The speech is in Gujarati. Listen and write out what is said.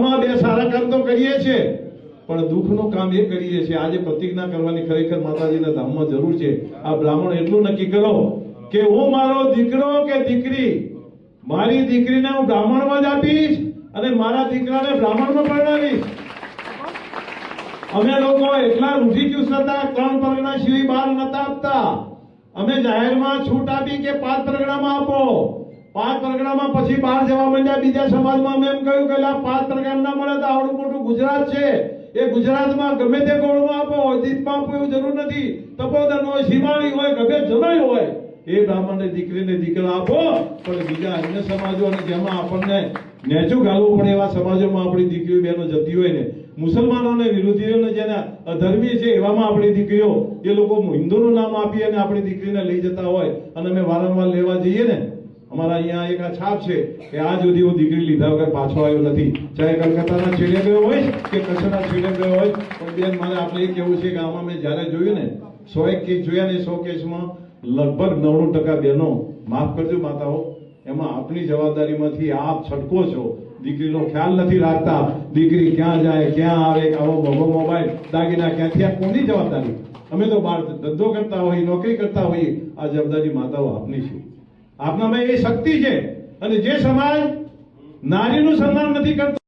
આમાં બે સારા કામ તો કરીએ છીએ પણ દુઃખનું કામ એ કરીએ છીએ, આજે પ્રતિજ્ઞા કરવાની ખરેખર માતાજીના ધામમાં જરૂર છે. આ બ્રાહ્મણ એટલું નક્કી કરો કે હું મારો દીકરો કે દીકરી, મારી દીકરીને હું બ્રાહ્મણમાં જ આપીશ અને મારા દીકરાને બ્રાહ્મણમાં પરણાવીશ. અમે લોકો એટલા રૂઢિચુસ્ત હતા ત્રણ પરગણા સિવાય બહાર નતા આપતા. અમે જાહેરમાં છૂટ આપી કે પાંચ પરગણામાં આપો. પાંચ પરગણામાં પછી બહાર જવા માંડ્યા. બીજા સમાજમાં અમે એમ કહ્યું કે આ પાંચ પરગણા ના મળે તો આવડું મોટું ગુજરાત છે. એ ગુજરાતમાં ગમે તે ગોળમાં આપો દીપમાં આપો એવું જરૂર નથી. તપોદન હોય, સીમાણી હોય, ગમે જમાઈ હોય, એ બ્રાહ્મણને દીકરીને દીકરા આપો. પણ બીજા અન્ય સમાજો અને જેમાં આપણને નેચું ગાલવું પડે એવા સમાજોમાં આપણી દીકરીઓ, બહેનો જતી હોય ને. મુસલમાનોને, વિરોધીઓને જેને અધર્મી છે એવામાં આપણી દીકરીઓ, એ લોકો હિન્દુનું નામ આપી અને આપણી દીકરીને લઈ જતા હોય. અને અમે વારંવાર લેવા જઈએ ને અમારા અહીંયા એક આ છાપ છે કે આજ સુધી હું દીકરી લીધા વગર પાછો આવ્યો નથી. ચાહે કલકત્તાના છેડે ગયો હોય કે કચ્છના છેડે ગયો હોય પણ બેન, મારે આપણે એ કહેવું છે કે આમાં મેં જ્યારે જોયું ને, સો એક કેસ જોયા ને સો કેસમાં લગભગ નવ્વાણું ટકા બહેનો માફ કરજો માતાઓ, એમાં આપની જવાબદારીમાંથી આપ છટકો છો. દીકરીનો ખ્યાલ નથી રાખતા. દીકરી ક્યાં જાય, ક્યાં આવે આવો મોગો મોબાઈલ દાગીના ક્યાંથી આ કોની જવાબદારી? અમે તો બહાર ધંધો કરતા હોઈએ, નોકરી કરતા હોઈએ. આ જવાબદારી માતાઓ આપની છે. આપનામાં એ શક્તિ છે. અને જે સમાજ નારીનું સન્માન નથી કરતો